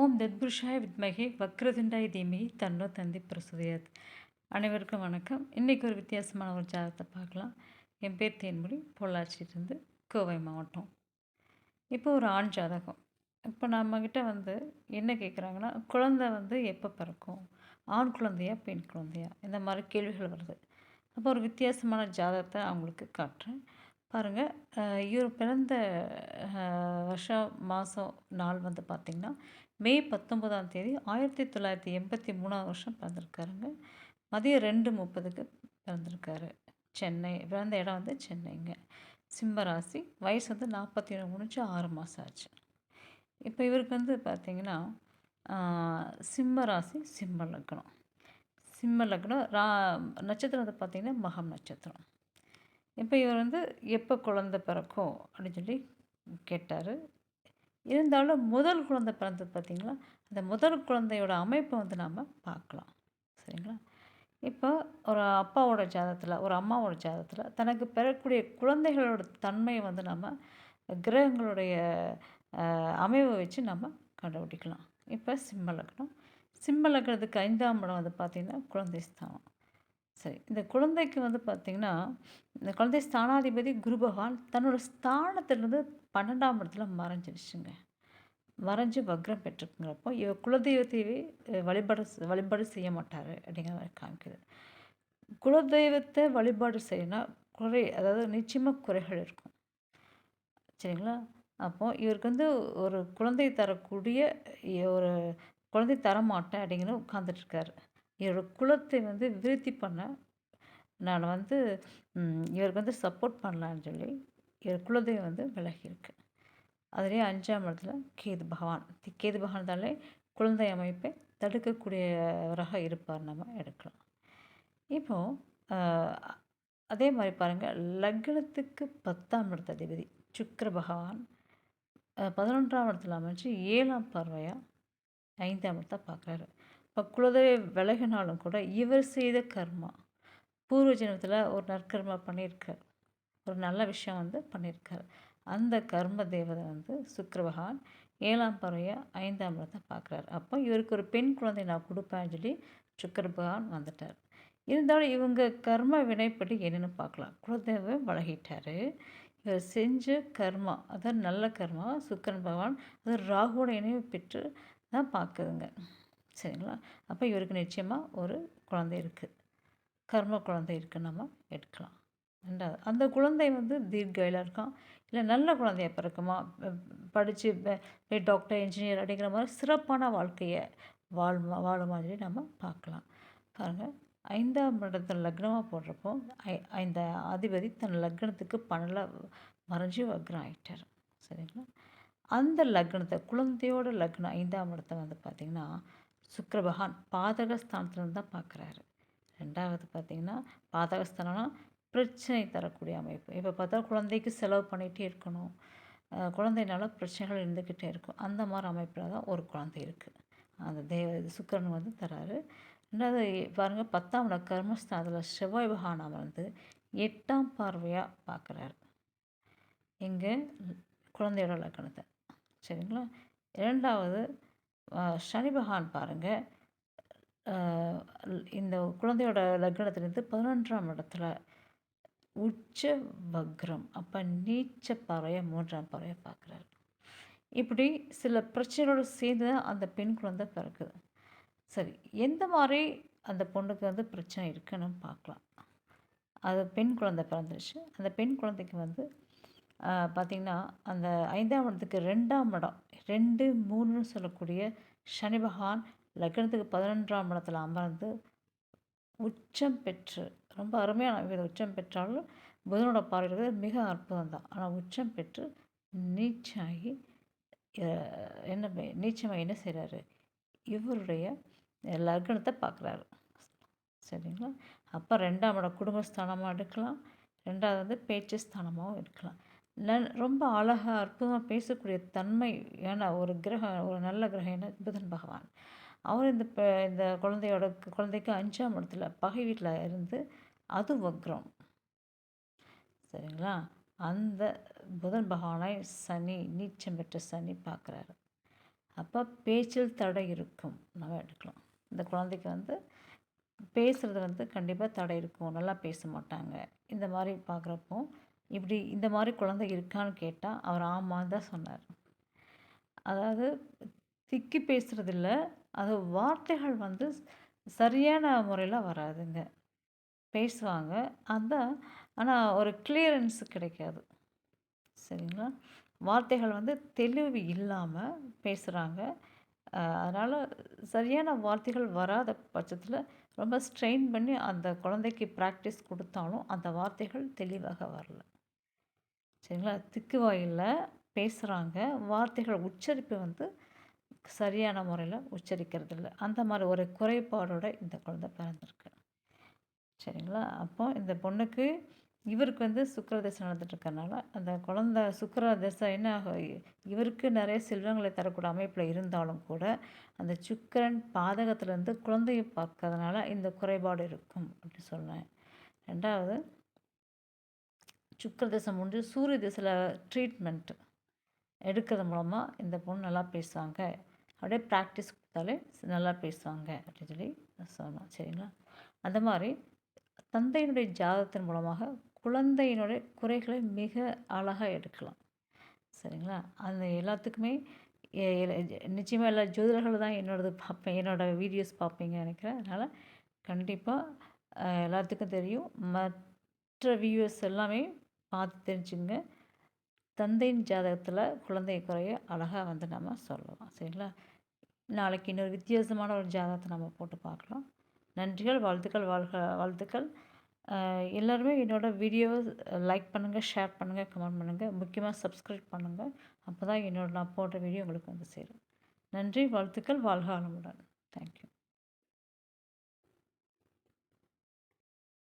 ஓம் தத்புருஷாய வித்மகே வக்ரதுண்டாய தீமகி தன்னோ தந்தி பிரசுதையாத். அனைவருக்கும் வணக்கம். இன்றைக்கி ஒரு வித்தியாசமான ஒரு ஜாதகத்தை பார்க்கலாம். என் பேர் தேன்மொழி பொள்ளாச்சியிலிருந்து கோவை மாவட்டம். இப்போ ஒரு ஆண் ஜாதகம். இப்போ நம்மக்கிட்ட வந்து என்ன கேட்குறாங்கன்னா குழந்தை வந்து எப்போ பிறக்கும்? ஆண் குழந்தையா பெண் குழந்தையா? இந்த மாதிரி கேள்விகள் வருது. அப்போ ஒரு வித்தியாசமான ஜாதகத்தை அவங்களுக்கு காட்டுறேன். பாருங்கள் இவர் பிறந்த வருஷம் மாதம் நாள் வந்து பார்த்திங்கன்னா மே பத்தொன்பதாம் தேதி ஆயிரத்தி தொள்ளாயிரத்தி எண்பத்தி மூணாவது வருஷம் பிறந்திருக்காருங்க. மதியம் ரெண்டு முப்பதுக்கு பிறந்திருக்காரு. சென்னை பிறந்த இடம் வந்து சென்னைங்க. சிம்மராசி வயசு வந்து நாற்பத்தி ஏழு முடிஞ்சு ஆறு மாதம் ஆச்சு. இப்போ இவருக்கு வந்து பார்த்திங்கன்னா சிம்மராசி சிம்ம லக்னம். சிம்ம லக்னம் ரா நட்சத்திரம் வந்து பார்த்திங்கன்னா மகம் நட்சத்திரம். இப்போ இவர் வந்து எப்போ குழந்த பிறக்கும் அப்படின்னு சொல்லி கேட்டார். இருந்தாலும் முதல் குழந்தை பிறந்தது பார்த்திங்களா அந்த முதல் குழந்தையோட அமைப்பை வந்து நாம் பார்க்கலாம். சரிங்களா? இப்போ ஒரு அப்பாவோட ஜாதத்தில் ஒரு அம்மாவோட ஜாதத்தில் தனக்கு பெறக்கூடிய குழந்தைகளோட தன்மையை வந்து நம்ம கிரகங்களுடைய அமைவை வச்சு நம்ம கண்டுபிடிக்கலாம். இப்போ சிம்ம லக்னம். சிம்ம லக்னத்துக்கு ஐந்தாம் இடம் வந்து பார்த்திங்கன்னா குழந்தை ஸ்தானம். சரி இந்த குழந்தைக்கு வந்து பார்த்திங்கன்னா இந்த குழந்தை ஸ்தானாதிபதி குரு பகவான் தன்னோட ஸ்தானத்திலிருந்து பன்னெண்டாம் இடத்துல மறைஞ்சிருச்சுங்க. மறைஞ்சு வக்ரம் பெற்றுக்குங்கிறப்போ இவ குலதெய்வத்தையே வழிபாடு வழிபாடு செய்ய மாட்டார் அப்படிங்கிற மாதிரி காமிக்குது. குலதெய்வத்தை வழிபாடு செய்யணும் குறை அதாவது நிச்சயமாக குறைகள் இருக்கும். சரிங்களா? அப்போது இவருக்கு வந்து ஒரு குழந்தை தரக்கூடிய ஒரு குழந்தை தர மாட்டேன் அப்படிங்கிற உட்காந்துட்ருக்காரு இவரோட குலத்தை வந்து விருத்தி பண்ண நான் வந்து இவருக்கு வந்து சப்போர்ட் பண்ணலான்னு சொல்லி இவர் குலதெய்வம் வந்து விலகியிருக்கு. அதிலே அஞ்சாம் இடத்துல கேது பகவான். கேது பகவான்தாலே குழந்தை அமைப்பை தடுக்கக்கூடியவராக இருப்பார் நம்ம எடுக்கலாம். இப்போது அதே மாதிரி பாருங்கள் லக்னத்துக்கு பத்தாம் இடத்த அதிபதி சுக்கர பகவான் பதினொன்றாம் இடத்துல அமைச்சு ஏழாம் பார்வையாக ஐந்தாம் இடத்தை பார்க்குறாரு குலதெய்வ விலகினாலும் கூட இவர் செய்த கர்மா. பூர்வ ஜென்மத்தில் ஒரு நற்கர்மா பண்ணியிருக்கார். ஒரு நல்ல விஷயம் வந்து பண்ணியிருக்கார். அந்த கர்ம தேவதை வந்து சுக்கர பகவான் ஏழாம் பறவையை ஐந்தாம் இடத்தை பார்க்குறாரு. அப்போ இவருக்கு ஒரு பெண் குழந்தை நான் கொடுப்பேன்னு சொல்லி சுக்கர பகவான் வந்துட்டார். இருந்தாலும் இவங்க கர்ம வினைப்படி என்னென்னு பார்க்கலாம். குலதெய்வ வழகிட்டார் இவர் செஞ்ச கர்மா அதாவது நல்ல கர்மா சுக்கரன் பகவான் அது ராகுவோட இணைவு பெற்று தான் பார்க்குதுங்க. சரிங்களா? அப்போ இவருக்கு நிச்சயமாக ஒரு குழந்தை இருக்குது கர்ம குழந்தை இருக்குன்னு நம்ம எடுக்கலாம். ரெண்டாவது அந்த குழந்தை வந்து தீர்காயிலாக இருக்கான். இல்லை நல்ல குழந்தைய பிறக்குமா? படித்து டாக்டர் இன்ஜினியர் அப்படிங்கிற மாதிரி சிறப்பான வாழ்க்கையை வாழ் வாழ மாதிரி நம்ம பார்க்கலாம். பாருங்கள் ஐந்தாம் இடத்துல லக்னமாக போடுறப்போ ஐ இந்த அதிபதி தன் லக்னத்துக்கு பணல மறைஞ்சு வக்ரம் ஆகிட்டார் சரிங்களா? அந்த லக்னத்தை குழந்தையோட லக்னம் ஐந்தாம் இடத்தை வந்து பார்த்திங்கன்னா சுக்கர பகவான் பாதகஸ்தானத்துலேருந்து தான் பார்க்குறாரு. ரெண்டாவது பார்த்திங்கன்னா பாதகஸ்தானம்னா பிரச்சனை தரக்கூடிய அமைப்பு. இப்போ பார்த்தா குழந்தைக்கு செலவு பண்ணிகிட்டே இருக்கணும். குழந்தைனால பிரச்சனைகள் இருந்துக்கிட்டே இருக்கும். அந்த மாதிரி அமைப்பில் தான் ஒரு குழந்தை இருக்குது அந்த தேவ சுக்கரன் வந்து தராரு. ரெண்டாவது பாருங்கள் பத்தாம் இடம் கர்மஸ்தானத்தில் செவ்வாய் பகவான் அமர்ந்து எட்டாம் பார்வையாக பார்க்குறாரு. இங்கே குழந்தையோட லக்கணத்தை சரிங்களா? இரண்டாவது சனி பகவான் பாருங்கள் இந்த குழந்தையோட லக்னத்துலேருந்து பதினொன்றாம் இடத்துல உச்ச வக்ரம் அப்போ நீச்ச பறவை மூன்றாம் பறைய பார்க்குறாரு இப்படி சில பிரச்சனைகளோடு சேர்ந்து தான் அந்த பெண் குழந்தை பிறக்குது. சரி எந்த மாதிரி அந்த பொண்ணுக்கு வந்து பிரச்சனை இருக்குன்னு பார்க்கலாம் அது பெண் குழந்தை பிறந்துருச்சு. அந்த பெண் குழந்தைக்கு வந்து பார்த்திங்கன்னா அந்த ஐந்தாம் இடத்துக்கு ரெண்டாம் இடம் ரெண்டு மூணுன்னு சொல்லக்கூடிய சனி பகவான் லக்னத்துக்கு பதினொன்றாம் இடத்துல அமர்ந்து உச்சம் பெற்று ரொம்ப அருமையான வீடு உச்சம் பெற்றாலும் புதனோட பார்வை மிக அற்புதம் தான் ஆனால் உச்சம் பெற்று நீச்சாகி என்ன நீச்சமாக என்ன செய்கிறாரு இவருடைய லக்னத்தை பார்க்குறாரு. சரிங்களா? அப்போ ரெண்டாம் இடம் குடும்பஸ்தானமாக எடுக்கலாம். ரெண்டாவது வந்து பேச்சு ஸ்தானமாகவும் இருக்கலாம் நன் ரொம்ப அழகாக அற்புதமாக பேசக்கூடிய தன்மை ஏன்னா ஒரு கிரகம் ஒரு நல்ல கிரகம் என்ன? புதன் பகவான். அவர் இந்த இந்த குழந்தையோட குழந்தைக்கு அஞ்சாம் இடத்துல பகை வீட்டில் இருந்து அது வக்ரம். சரிங்களா? அந்த புதன் பகவானை சனி நீச்சம் பெற்ற சனி பார்க்குறாரு. அப்போ பேச்சில் தடை இருக்கும். நம்ம எடுக்கலாம். இந்த குழந்தைக்கு வந்து பேசுகிறது வந்து கண்டிப்பாக தடை இருக்கும். நல்லா பேச மாட்டாங்க. இந்த மாதிரி பார்க்குறப்போ இப்படி இந்த மாதிரி குழந்தை இருக்கான்னு கேட்டால் அவர் ஆமான்னு தான் சொன்னார். அதாவது திக்கி பேசுகிறதில்ல அது வார்த்தைகள் வந்து சரியான முறையில் வராதுங்க. பேசுவாங்க. அந்த ஆனால் ஒரு கிளியரன்ஸ் கிடைக்காது. சரிங்களா? வார்த்தைகள் வந்து தெளிவு இல்லாமல் பேசுகிறாங்க அதனால் சரியான வார்த்தைகள் வராத பட்சத்தில் ரொம்ப ஸ்ட்ரெயின் பண்ணி அந்த குழந்தைக்கு ப்ராக்டிஸ் கொடுத்தாலும் அந்த வார்த்தைகள் தெளிவாக வரல. சரிங்களா? திக்கு வாயில் பேசுகிறாங்க வார்த்தைகள் உச்சரிப்பு வந்து சரியான முறையில் உச்சரிக்கிறது இல்லை அந்த மாதிரி ஒரு குறைபாடோட இந்த குழந்தை பிறந்திருக்கு. சரிங்களா? அப்போ இந்த பொண்ணுக்கு இவருக்கு வந்து சுக்கர தசை நடந்துட்டுருக்கறனால அந்த குழந்த சுக்கர தசை என்ன இவருக்கு நிறைய செல்வங்களை தரக்கூடிய அமைப்பில் இருந்தாலும் கூட அந்த சுக்கரன் பாதகத்திலேருந்து குழந்தையை பார்க்கறதுனால இந்த குறைபாடு இருக்கும் அப்படி சொன்னேன் ரெண்டாவது சுக்கர திசை முடிஞ்சு சூரிய திசையில் ட்ரீட்மெண்ட் எடுக்கிறது மூலமாக இந்த பொண்ணு நல்லா பேசுவாங்க. அப்படியே ப்ராக்டிஸ் கொடுத்தாலே நல்லா பேசுவாங்க அப்படின்னு சொல்லி சொன்னோம் சரிங்களா? அந்த மாதிரி தந்தையினுடைய ஜாதகத்தின் மூலமாக குழந்தையினுடைய குறைகளை மிக அழகாக எடுக்கலாம். சரிங்களா? அந்த எல்லாத்துக்குமே நிச்சயமாக எல்லா ஜோதிடர்கள் தான் என்னோடது பார்ப்பேன். என்னோடய வீடியோஸ் பார்ப்பீங்க நினைக்கிறேன். அதனால் கண்டிப்பாக எல்லாத்துக்கும் தெரியும். மற்ற வியூவர்ஸ் எல்லாமே பார்த்து தெரிஞ்சுங்க. தந்தையின் ஜாதகத்தில் குழந்தை குறைய அழகாக வந்து நம்ம சொல்லலாம். சரிங்களா? நாளைக்கு இன்னொரு வித்தியாசமான ஒரு ஜாதகத்தை நம்ம போட்டு பார்க்கலாம். நன்றிகள் வாழ்த்துக்கள் வாழ்க வாழ்த்துக்கள். எல்லோருமே என்னோடய வீடியோவை லைக் பண்ணுங்கள் ஷேர் பண்ணுங்கள் கமெண்ட் பண்ணுங்கள் முக்கியமாக சப்ஸ்கிரைப் பண்ணுங்கள் அப்போ தான் என்னோட நான் போடுற வீடியோ உங்களுக்கு வந்து சேரும். நன்றி வாழ்த்துக்கள் வாழ்க வளமுடன். தேங்க்யூ